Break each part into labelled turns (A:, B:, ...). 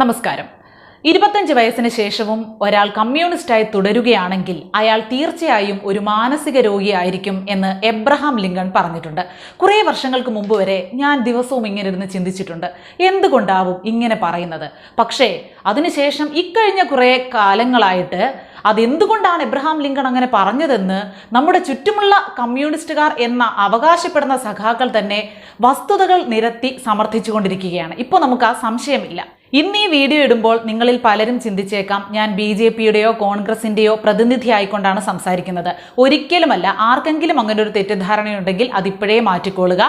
A: നമസ്കാരം. ഇരുപത്തഞ്ച് വയസ്സിന് ശേഷവും ഒരാൾ കമ്മ്യൂണിസ്റ്റായി തുടരുകയാണെങ്കിൽ അയാൾ തീർച്ചയായും ഒരു മാനസിക രോഗിയായിരിക്കും എന്ന് എബ്രഹാം ലിങ്കൺ പറഞ്ഞിട്ടുണ്ട്. കുറേ വർഷങ്ങൾക്ക് മുമ്പ് വരെ ഞാൻ ദിവസവും ഇങ്ങനെ ഇരുന്ന് ചിന്തിച്ചിട്ടുണ്ട്. എന്തുകൊണ്ടാവും ഇങ്ങനെ പറയുന്നത്? പക്ഷേ അതിനുശേഷം ഇക്കഴിഞ്ഞ കുറേ കാലങ്ങളായിട്ട് അതെന്തുകൊണ്ടാണ് എബ്രഹാം ലിങ്കൺ അങ്ങനെ പറഞ്ഞതെന്ന് നമ്മുടെ ചുറ്റുമുള്ള കമ്മ്യൂണിസ്റ്റുകാർ എന്ന അവകാശപ്പെടുന്ന സഖാക്കൾ തന്നെ വസ്തുതകൾ നിരത്തി സമർത്ഥിച്ചുകൊണ്ടിരിക്കുകയാണ്. ഇപ്പോൾ നമുക്ക് ആ സംശയമില്ല. ഇന്ന് ഈ വീഡിയോ ഇടുമ്പോൾ നിങ്ങളിൽ പലരും ചിന്തിച്ചേക്കാം ഞാൻ ബി ജെ പിയുടെയോ കോൺഗ്രസിന്റെയോ പ്രതിനിധി ആയിക്കൊണ്ടാണ് സംസാരിക്കുന്നത്. ഒരിക്കലുമല്ല ആർക്കെങ്കിലും അങ്ങനെ ഒരു തെറ്റിദ്ധാരണയുണ്ടെങ്കിൽ അതിപ്പോഴേ മാറ്റിക്കൊള്ളുക.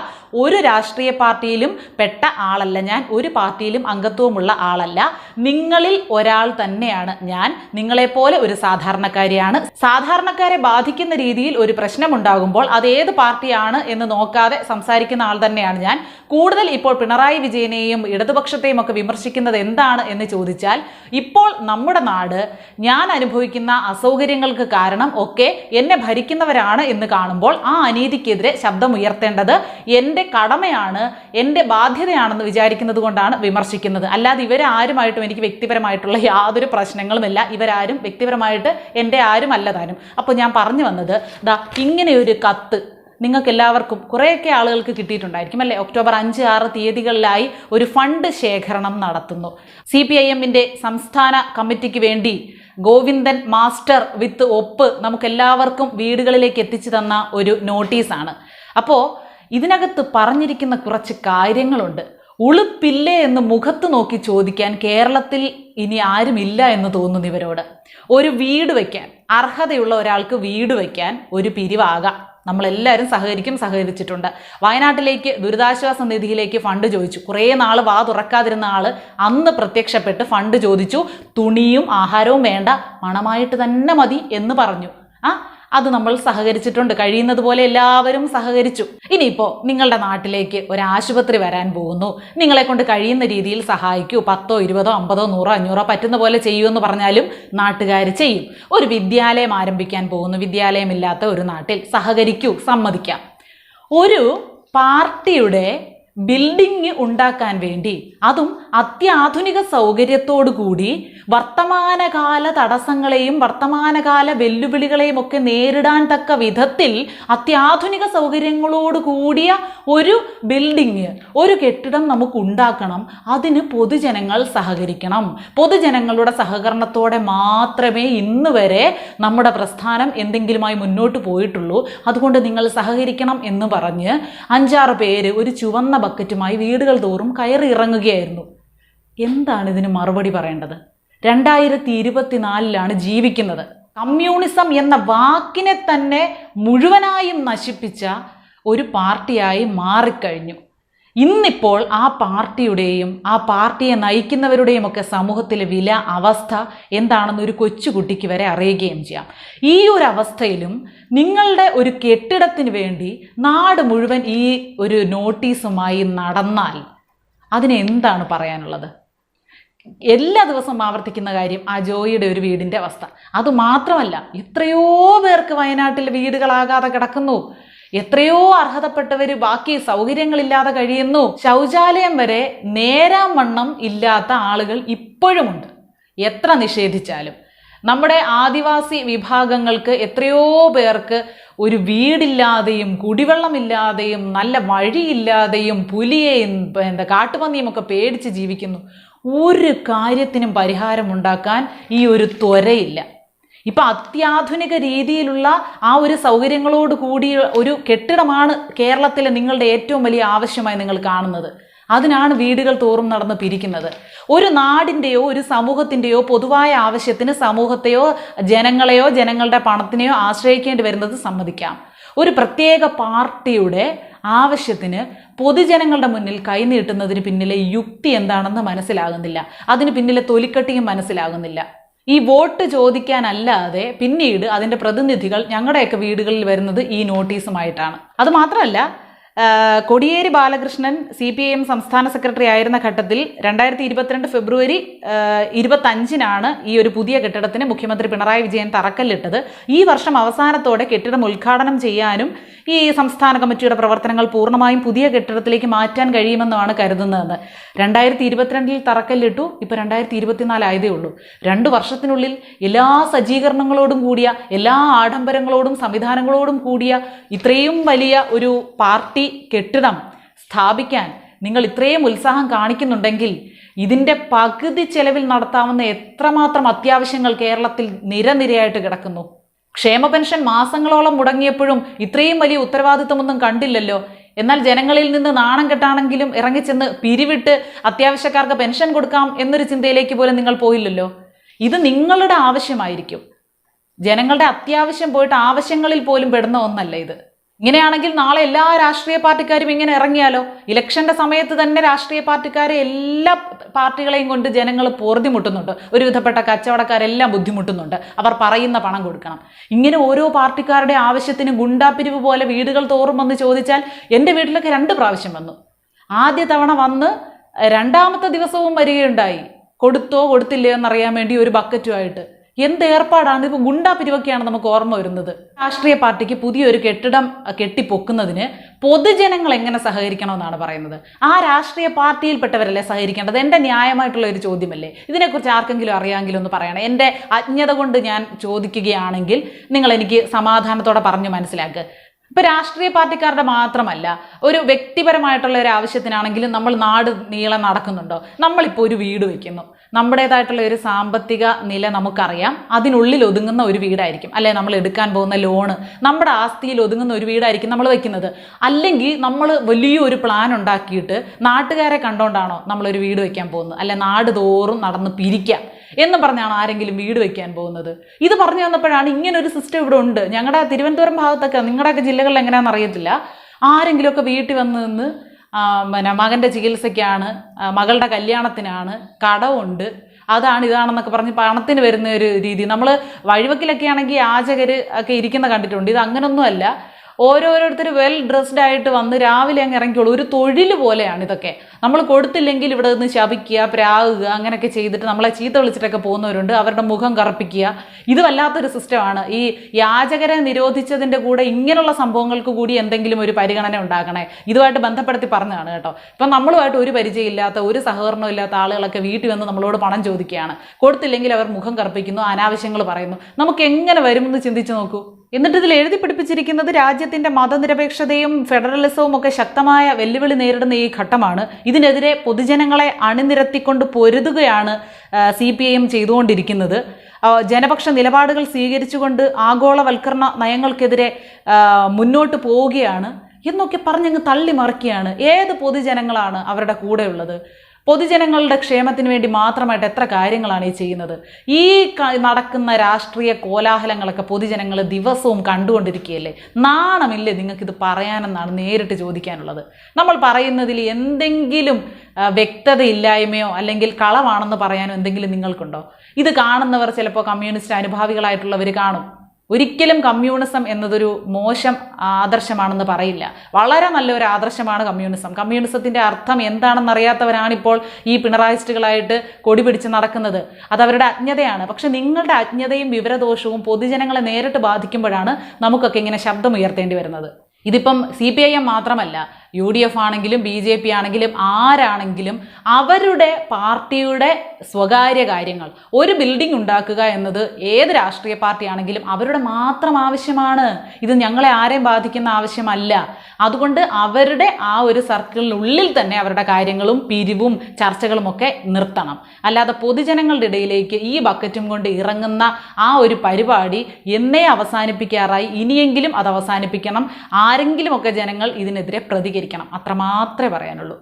A: ഒരു രാഷ്ട്രീയ പാർട്ടിയിലും പെട്ട ആളല്ല ഞാൻ ഒരു പാർട്ടിയിലും അംഗത്വമുള്ള ആളല്ല. നിങ്ങളിൽ ഒരാൾ തന്നെയാണ് ഞാൻ. നിങ്ങളെപ്പോലെ ഒരു സാധാരണക്കാരിയാണ്. സാധാരണക്കാരെ ബാധിക്കുന്ന രീതിയിൽ ഒരു പ്രശ്നമുണ്ടാകുമ്പോൾ അത് ഏത് പാർട്ടിയാണ് എന്ന് നോക്കാതെ സംസാരിക്കുന്ന ആൾ തന്നെയാണ് ഞാൻ. കൂടുതൽ ഇപ്പോൾ പിണറായി വിജയനെയും ഇടതുപക്ഷത്തെയും ഒക്കെ വിമർശിക്കുന്നത് എന്താണ് എന്ന് ചോദിച്ചാൽ ഇപ്പോൾ നമ്മുടെ നാട് ഞാൻ അനുഭവിക്കുന്ന അസൗകര്യങ്ങൾക്ക് കാരണം ഒക്കെ എന്നെ ഭരിക്കുന്നവരാണ് എന്ന് കാണുമ്പോൾ ആ അനീതിക്കെതിരെ ശബ്ദമുയർത്തേണ്ടത് എന്റെ കടമയാണ് എന്റെ ബാധ്യതയാണെന്ന് വിചാരിക്കുന്നത് കൊണ്ടാണ് വിമർശിക്കുന്നത്. അല്ലാതെ ഇവരാരുമായിട്ടും എനിക്ക് വ്യക്തിപരമായിട്ടുള്ള യാതൊരു പ്രശ്നങ്ങളുമില്ല. ഇവരാരും വ്യക്തിപരമായിട്ട് എന്റെ ആരും അല്ല താനും. അപ്പോൾ ഞാൻ പറഞ്ഞു വന്നത് ദാ ഇങ്ങനെയൊരു കത്ത് നിങ്ങൾക്ക് എല്ലാവർക്കും കുറേയൊക്കെ ആളുകൾക്ക് കിട്ടിയിട്ടുണ്ടായിരിക്കും അല്ലേ? ഒക്ടോബർ അഞ്ച് ആറ് തീയതികളിലായി ഒരു ഫണ്ട് ശേഖരണം നടത്തുന്നു. സി പി ഐ എമ്മിന്റെ സംസ്ഥാന കമ്മിറ്റിക്ക് വേണ്ടി ഗോവിന്ദൻ മാസ്റ്റർ വിത്ത് ഒപ്പ് നമുക്കെല്ലാവർക്കും വീടുകളിലേക്ക് എത്തിച്ചു തന്ന ഒരു നോട്ടീസാണ്. അപ്പോൾ ഇതിനകത്ത് പറഞ്ഞിരിക്കുന്ന കുറച്ച് കാര്യങ്ങളുണ്ട്. ഉളുപ്പില്ലേ എന്ന് മുഖത്ത് നോക്കി ചോദിക്കാൻ കേരളത്തിൽ ഇനി ആരുമില്ല എന്ന് തോന്നുന്നു ഇവരോട്. ഒരു വീട് വയ്ക്കാൻ അർഹതയുള്ള ഒരാൾക്ക് വീട് വയ്ക്കാൻ ഒരു പിരിവാകാം. നമ്മളെല്ലാവരും സഹകരിക്കും സഹകരിച്ചിട്ടുണ്ട്. വയനാട്ടിലേക്ക് ദുരിതാശ്വാസ നിധിയിലേക്ക് ഫണ്ട് ചോദിച്ചു. കുറേ നാൾ വാ തുറക്കാതിരുന്ന ആൾ അന്ന് പ്രത്യക്ഷപ്പെട്ട് ഫണ്ട് ചോദിച്ചു. തുണിയും ആഹാരവും വേണ്ട പണമായിട്ട് തന്നെ മതി എന്ന് പറഞ്ഞു. ആ അത് നമ്മൾ സഹകരിച്ചിട്ടുണ്ട്. കഴിയുന്നത് പോലെ എല്ലാവരും സഹകരിച്ചു. ഇനിയിപ്പോൾ നിങ്ങളുടെ നാട്ടിലേക്ക് ഒരു ആശുപത്രി വരാൻ പോകുന്നു. നിങ്ങളെ കൊണ്ട് കഴിയുന്ന രീതിയിൽ സഹായിക്കൂ. പത്തോ ഇരുപതോ അമ്പതോ നൂറോ അഞ്ഞൂറോ പറ്റുന്ന പോലെ ചെയ്യൂ എന്ന് പറഞ്ഞാലും നാട്ടുകാർ ചെയ്യും. ഒരു വിദ്യാലയം ആരംഭിക്കാൻ പോകുന്നു. വിദ്യാലയമില്ലാത്ത ഒരു നാട്ടിൽ സഹകരിക്കൂ സമ്മതിക്കാം. ഒരു പാർട്ടിയുടെ ബിൽഡിംഗ് ഉണ്ടാക്കാൻ വേണ്ടി അതും അത്യാധുനിക സൗകര്യത്തോടുകൂടി വർത്തമാനകാല തടസ്സങ്ങളെയും വർത്തമാനകാല വെല്ലുവിളികളെയും ഒക്കെ നേരിടാൻ തക്ക വിധത്തിൽ അത്യാധുനിക സൗകര്യങ്ങളോട് കൂടിയ ഒരു ബിൽഡിങ് ഒരു കെട്ടിടം നമുക്ക് ഉണ്ടാക്കണം അതിന് പൊതുജനങ്ങൾ സഹകരിക്കണം. പൊതുജനങ്ങളുടെ സഹകരണത്തോടെ മാത്രമേ ഇന്ന് വരെ നമ്മുടെ പ്രസ്ഥാനം എന്തെങ്കിലുമായി മുന്നോട്ട് പോയിട്ടുള്ളൂ. അതുകൊണ്ട് നിങ്ങൾ സഹകരിക്കണം എന്ന് പറഞ്ഞ് അഞ്ചാറ് പേര് ഒരു ചുവന്ന ബക്കറ്റുമായി വീടുകൾ തോറും കയറി ഇറങ്ങുകയായിരുന്നു. എന്താണ് ഇതിന് മറുപടി പറയേണ്ടത്? രണ്ടായിരത്തി ഇരുപത്തിനാലിലാണ് ജീവിക്കുന്നത്. കമ്മ്യൂണിസം എന്ന വാക്കിനെ തന്നെ മുഴുവനായും നശിപ്പിച്ച ഒരു പാർട്ടിയായി മാറിക്കഴിഞ്ഞു. ഇന്നിപ്പോൾ ആ പാർട്ടിയുടെയും ആ പാർട്ടിയെ നയിക്കുന്നവരുടെയും ഒക്കെ സമൂഹത്തിലെ വില അവസ്ഥ എന്താണെന്ന് ഒരു കൊച്ചുകുട്ടിക്ക് വരെ അറിയുകയും ചെയ്യാം. ഈ ഒരു അവസ്ഥയിലും നിങ്ങളുടെ ഒരു കെട്ടിടത്തിന് വേണ്ടി നാട് മുഴുവൻ ഈ ഒരു നോട്ടീസുമായി നടന്നാൽ അതിനെന്താണ് പറയാനുള്ളത്? എല്ലാ ദിവസവും ആവർത്തിക്കുന്ന കാര്യം ആ ജോയിയുടെ ഒരു വീടിന്റെ അവസ്ഥ. അത് മാത്രമല്ല എത്രയോ പേർക്ക് വയനാട്ടിൽ വീടുകളാകാതെ കിടക്കുന്നു. എത്രയോ അർഹതപ്പെട്ടവർ ബാക്കി സൗകര്യങ്ങളില്ലാതെ കഴിയുന്നു. ശൗചാലയം വരെ നേരാം വണ്ണം ഇല്ലാത്ത ആളുകൾ ഇപ്പോഴുമുണ്ട്. എത്ര നിഷേധിച്ചാലും. നമ്മുടെ ആദിവാസി വിഭാഗങ്ങൾക്ക് എത്രയോ പേർക്ക് ഒരു വീടില്ലാതെയും കുടിവെള്ളമില്ലാതെയും നല്ല വഴിയില്ലാതെയും പുലിയെയും എന്താ കാട്ടുപന്നിയും ഒക്കെ പേടിച്ച് ജീവിക്കുന്നു. ഒരു കാര്യത്തിനും പരിഹാരമുണ്ടാക്കാൻ ഈ ഒരു ത്വരയില്ല. ഇപ്പൊ അത്യാധുനിക രീതിയിലുള്ള ആ ഒരു സൗകര്യങ്ങളോട് കൂടിയ ഒരു കെട്ടിടമാണ് കേരളത്തിലെ നിങ്ങളുടെ ഏറ്റവും വലിയ ആവശ്യമായി നിങ്ങൾ കാണുന്നത്. അതിനാണ് വീടുകൾ തോറും നടന്ന് പിരിക്കുന്നത്. ഒരു നാടിന്റെയോ ഒരു സമൂഹത്തിന്റെയോ പൊതുവായ ആവശ്യത്തിന് സമൂഹത്തെയോ ജനങ്ങളെയോ ജനങ്ങളുടെ പണത്തിനെയോ ആശ്രയിക്കേണ്ടി വരുന്നത് സമ്മതിക്കാം. ഒരു പ്രത്യേക പാർട്ടിയുടെ ആവശ്യത്തിന് പൊതുജനങ്ങളുടെ മുന്നിൽ കൈനീട്ടുന്നതിന് പിന്നിലെ യുക്തി എന്താണെന്ന് മനസ്സിലാകുന്നില്ല. അതിന് പിന്നിലെ തൊലിക്കട്ടിയും മനസ്സിലാകുന്നില്ല. ഈ വോട്ട് ചോദിക്കാനല്ലാതെ പിന്നീട് അതിന്റെ പ്രതിനിധികൾ ഞങ്ങളുടെയൊക്കെ വീടുകളിൽ വരുന്നത് ഈ നോട്ടീസുമായിട്ടാണ്. അത് മാത്രമല്ല Kodiyeri Balakrishnan C P I M സംസ്ഥാന സെക്രട്ടറി ആയിരുന്ന ഘട്ടത്തിൽ രണ്ടായിരത്തി ഇരുപത്തിരണ്ട് ഫെബ്രുവരി ഇരുപത്തഞ്ചിനാണ് ഈ ഒരു പുതിയ കെട്ടിടത്തിന് മുഖ്യമന്ത്രി പിണറായി വിജയൻ തറക്കല്ലിട്ടത്. ഈ വർഷം അവസാനത്തോടെ കെട്ടിടം ഉദ്ഘാടനം ചെയ്യാനും ഈ സംസ്ഥാന കമ്മിറ്റിയുടെ പ്രവർത്തനങ്ങൾ പൂർണമായും പുതിയ കെട്ടിടത്തിലേക്ക് മാറ്റാൻ കഴിയുമെന്നാണ് കരുതുന്നതെന്ന് രണ്ടായിരത്തി ഇരുപത്തിരണ്ടിൽ തറക്കല്ലിട്ടു ഇപ്പോൾ രണ്ടായിരത്തി ഇരുപത്തിനാലായതേ ഉള്ളൂ. രണ്ട് വർഷത്തിനുള്ളിൽ എല്ലാ സജ്ജീകരണങ്ങളോടും കൂടിയ എല്ലാ ആഡംബരങ്ങളോടും സംവിധാനങ്ങളോടും കൂടിയ ഇത്രയും വലിയ ഒരു പാർട്ടി കെട്ടിടം സ്ഥാപിക്കാൻ നിങ്ങൾ ഇത്രയും ഉത്സാഹം കാണിക്കുന്നുണ്ടെങ്കിൽ ഇതിന്റെ പകുതി ചെലവിൽ നടത്താവുന്ന എത്രമാത്രം അത്യാവശ്യങ്ങൾ കേരളത്തിൽ നിരനിരയായിട്ട് കിടക്കുന്നു. ക്ഷേമ പെൻഷൻ മാസങ്ങളോളം മുടങ്ങിയപ്പോഴും ഇത്രയും വലിയ ഉത്തരവാദിത്വമൊന്നും കണ്ടില്ലല്ലോ. എന്നാൽ ജനങ്ങളിൽ നിന്ന് നാണം കെട്ടാണെങ്കിലും ഇറങ്ങിച്ചെന്ന് പിരിവിട്ട് അത്യാവശ്യക്കാർക്ക് പെൻഷൻ കൊടുക്കാം എന്നൊരു ചിന്തയിലേക്ക് പോലും നിങ്ങൾ പോയില്ലല്ലോ. ഇത് നിങ്ങളുടെ ആവശ്യമായിരിക്കും. ജനങ്ങളുടെ അത്യാവശ്യം പോയിട്ട് ആവശ്യങ്ങളിൽ പോലും പെടുന്ന ഒന്നല്ല ഇത്. ഇങ്ങനെയാണെങ്കിൽ നാളെ എല്ലാ രാഷ്ട്രീയ പാർട്ടിക്കാരും ഇങ്ങനെ ഇറങ്ങിയാലോ? ഇലക്ഷന്റെ സമയത്ത് തന്നെ രാഷ്ട്രീയ പാർട്ടിക്കാരെ എല്ലാ പാർട്ടികളെയും കൊണ്ട് ജനങ്ങൾ പൊറുതിമുട്ടുന്നുണ്ട്. ഒരുവിധപ്പെട്ട കച്ചവടക്കാരെല്ലാം ബുദ്ധിമുട്ടുന്നുണ്ട്. അവർ പറയുന്ന പണം കൊടുക്കണം. ഇങ്ങനെ ഓരോ പാർട്ടിക്കാരുടെ ആവശ്യത്തിന് ഗുണ്ടാപ്പിരിവ് പോലെ വീടുകൾ തോറും വന്ന് ചോദിച്ചാൽ എന്റെ വീട്ടിലൊക്കെ രണ്ട് പ്രാവശ്യം വന്നു. ആദ്യ തവണ വന്ന് രണ്ടാമത്തെ ദിവസവും വരികയുണ്ടായി. കൊടുത്തോ കൊടുത്തില്ലയോ എന്നറിയാൻ വേണ്ടി ഒരു ബക്കറ്റുമായിട്ട്. എന്ത് ഏർപ്പാടാണ്? ഇപ്പോൾ ഗുണ്ടാ പിരിവൊക്കെയാണ് നമുക്ക് ഓർമ്മ വരുന്നത്. രാഷ്ട്രീയ പാർട്ടിക്ക് പുതിയൊരു കെട്ടിടം കെട്ടിപ്പൊക്കുന്നതിന് പൊതുജനങ്ങൾ എങ്ങനെ സഹകരിക്കണമെന്നാണ് പറയുന്നത്? ആ രാഷ്ട്രീയ പാർട്ടിയിൽപ്പെട്ടവരല്ലേ സഹകരിക്കേണ്ടത്? എന്റെ ന്യായമായിട്ടുള്ള ഒരു ചോദ്യമല്ലേ? ഇതിനെക്കുറിച്ച് ആർക്കെങ്കിലും അറിയാമെങ്കിലും ഒന്ന് പറയണം. എന്റെ അജ്ഞത കൊണ്ട് ഞാൻ ചോദിക്കുകയാണെങ്കിൽ നിങ്ങൾ എനിക്ക് സമാധാനത്തോടെ പറഞ്ഞു മനസ്സിലാക്കുക ഇപ്പൊ രാഷ്ട്രീയ പാർട്ടിക്കാരുടെ മാത്രമല്ല ഒരു വ്യക്തിപരമായിട്ടുള്ള ഒരു ആവശ്യത്തിനാണെങ്കിലും നമ്മൾ നാട് നീളം നടക്കുന്നുണ്ടോ? നമ്മളിപ്പോൾ ഒരു വീട് വെക്കുന്നു. നമ്മുടേതായിട്ടുള്ള ഒരു സാമ്പത്തിക നില നമുക്കറിയാം. അതിനുള്ളിൽ ഒതുങ്ങുന്ന ഒരു വീടായിരിക്കും. അല്ലെ നമ്മൾ എടുക്കാൻ പോകുന്ന ലോണ് നമ്മുടെ ആസ്തിയിൽ ഒതുങ്ങുന്ന ഒരു വീടായിരിക്കും നമ്മൾ വെക്കുന്നത്. അല്ലെങ്കിൽ നമ്മൾ വലിയൊരു പ്ലാൻ ഉണ്ടാക്കിയിട്ട് നാട്ടുകാരെ കണ്ടോണ്ടാണോ നമ്മളൊരു വീട് വെക്കാൻ പോകുന്നത്? അല്ലെ നാട് തോറും നടന്ന് പിരിക്കാം എന്ന് പറഞ്ഞാണ് ആരെങ്കിലും വീട് വെക്കാൻ പോകുന്നത്. ഇത് പറഞ്ഞു വന്നപ്പോഴാണ് ഇങ്ങനൊരു സിസ്റ്റം ഇവിടെ ഉണ്ട്. ഞങ്ങളുടെ തിരുവനന്തപുരം ഭാഗത്തൊക്കെ നിങ്ങളുടെയൊക്കെ ജില്ലകളിൽ എങ്ങനെയാണെന്ന് അറിയത്തില്ല. ആരെങ്കിലുമൊക്കെ വീട്ടിൽ വന്ന് നിന്ന് പിന്നെ മകന്റെ ചികിത്സയ്ക്കാണ് മകളുടെ കല്യാണത്തിനാണ് കടമുണ്ട് അതാണ് ഇതാണെന്നൊക്കെ പറഞ്ഞ് പണത്തിന് വരുന്ന ഒരു രീതി. നമ്മൾ വഴിവക്കിലൊക്കെ ആണെങ്കിൽ യാചകർ ഒക്കെ ഇരിക്കുന്ന കണ്ടിട്ടുണ്ട്. ഇത് അങ്ങനൊന്നുമല്ല. ഓരോരോരുത്തർ വെൽ ഡ്രസ്ഡ് ആയിട്ട് വന്ന് രാവിലെ അങ്ങ് ഇറങ്ങിക്കോളൂ. ഒരു തൊഴിൽ പോലെയാണ് ഇതൊക്കെ. നമ്മൾ കൊടുത്തില്ലെങ്കിൽ ഇവിടെ നിന്ന് ശപിക്കുക പ്രാകുക അങ്ങനെയൊക്കെ ചെയ്തിട്ട് നമ്മളെ ചീത്ത വിളിച്ചിട്ടൊക്കെ പോകുന്നവരുണ്ട്. അവരുടെ മുഖം കറുപ്പിക്കുക. ഇത് വല്ലാത്തൊരു സിസ്റ്റമാണ് ഈ യാചകരെ നിരോധിച്ചതിന്റെ കൂടെ ഇങ്ങനെയുള്ള സംഭവങ്ങൾക്ക് കൂടി എന്തെങ്കിലും ഒരു പരിഗണന ഉണ്ടാക്കണേ ഇതുമായിട്ട് ബന്ധപ്പെടുത്തി പറഞ്ഞതാണ് കേട്ടോ. ഇപ്പം നമ്മളുമായിട്ട് ഒരു പരിചയമില്ലാത്ത ഒരു സഹകരണവും ഇല്ലാത്ത ആളുകളൊക്കെ വീട്ടിൽ വന്ന് നമ്മളോട് പണം ചോദിക്കുകയാണ്. കൊടുത്തില്ലെങ്കിൽ അവർ മുഖം കറുപ്പിക്കുന്നു അനാവശ്യങ്ങൾ പറയുന്നു. നമുക്ക് എങ്ങനെ വരുമെന്ന് ചിന്തിച്ച് നോക്കൂ. എന്നിട്ട് ഇതിൽ എഴുതി പിടിപ്പിച്ചിരിക്കുന്നത് രാജ്യത്തിന്റെ മതനിരപേക്ഷതയും ഫെഡറലിസവും ഒക്കെ ശക്തമായ വെല്ലുവിളി നേരിടുന്ന ഈ ഘട്ടമാണ്. ഇതിനെതിരെ പൊതുജനങ്ങളെ അണിനിരത്തിക്കൊണ്ട് പൊരുതുകയാണ് സി പി ഐ എം ചെയ്തുകൊണ്ടിരിക്കുന്നത് ജനപക്ഷ നിലപാടുകൾ സ്വീകരിച്ചുകൊണ്ട് ആഗോളവൽക്കരണ നയങ്ങൾക്കെതിരെ മുന്നോട്ട് പോവുകയാണ് എന്നൊക്കെ പറഞ്ഞങ്ങ് തള്ളി മറിക്കുകയാണ് ഏത് പൊതുജനങ്ങളാണ് അവരുടെ കൂടെയുള്ളത്? പൊതുജനങ്ങളുടെ ക്ഷേമത്തിന് വേണ്ടി മാത്രമായിട്ട് എത്ര കാര്യങ്ങളാണ് ഈ ചെയ്യുന്നത്? ഈ നടക്കുന്ന രാഷ്ട്രീയ കോലാഹലങ്ങളൊക്കെ പൊതുജനങ്ങൾ ദിവസവും കണ്ടുകൊണ്ടിരിക്കുകയല്ലേ? നാണമില്ലേ നിങ്ങൾക്കിത് പറയാനെന്നാണ് നേരിട്ട് ചോദിക്കാനുള്ളത്. നമ്മൾ പറയുന്നതിൽ എന്തെങ്കിലും വ്യക്തതയില്ലായ്മയോ അല്ലെങ്കിൽ കളവാണെന്ന് പറയാനോ എന്തെങ്കിലും നിങ്ങൾക്കുണ്ടോ? ഇത് കാണുന്നവർ ചിലപ്പോൾ കമ്മ്യൂണിസ്റ്റ് അനുഭാവികളായിട്ടുള്ളവർ കാണും. ഒരിക്കലും കമ്മ്യൂണിസം എന്നതൊരു മോശം ആദർശമാണെന്ന് പറയില്ല. വളരെ നല്ലൊരു ആദർശമാണ് കമ്മ്യൂണിസം. കമ്മ്യൂണിസത്തിന്റെ അർത്ഥം എന്താണെന്ന് അറിയാത്തവരാണിപ്പോൾ ഈ പിണറായിസ്റ്റുകളായിട്ട് കൊടി പിടിച്ച് നടക്കുന്നത്. അത് അവരുടെ അജ്ഞതയാണ്. പക്ഷെ നിങ്ങളുടെ അജ്ഞതയും വിവരദോഷവും പൊതുജനങ്ങളെ നേരിട്ട് ബാധിക്കുമ്പോഴാണ് നമുക്കൊക്കെ ഇങ്ങനെ ശബ്ദമുയർത്തേണ്ടി വരുന്നത്. ഇതിപ്പം സി മാത്രമല്ല യു ഡി എഫ് ആണെങ്കിലും ബി ജെ പി ആണെങ്കിലും ആരാണെങ്കിലും അവരുടെ പാർട്ടിയുടെ സ്വകാര്യ കാര്യങ്ങൾ ഒരു ബിൽഡിംഗ് ഉണ്ടാക്കുക എന്നത് ഏത് രാഷ്ട്രീയ പാർട്ടി ആണെങ്കിലും അവരുടെ മാത്രം ആവശ്യമാണ്. ഇത് ഞങ്ങളെ ആരെയും ബാധിക്കുന്ന ആവശ്യമല്ല. അതുകൊണ്ട് അവരുടെ ആ ഒരു സർക്കിളിനുള്ളിൽ തന്നെ അവരുടെ കാര്യങ്ങളും പിരിവും ചർച്ചകളും ഒക്കെ നിർത്തണം. അല്ലാതെ പൊതുജനങ്ങളുടെ ഇടയിലേക്ക് ഈ ബക്കറ്റും കൊണ്ട് ഇറങ്ങുന്ന ആ ഒരു പരിപാടി എന്നേ അവസാനിപ്പിക്കാറായി. ഇനിയെങ്കിലും അത് അവസാനിപ്പിക്കണം. ആരെങ്കിലുമൊക്കെ ജനങ്ങൾ ഇതിനെതിരെ പ്രതികരിക്കണം അത്രമാത്രമേ പറയാനുള്ളൂ.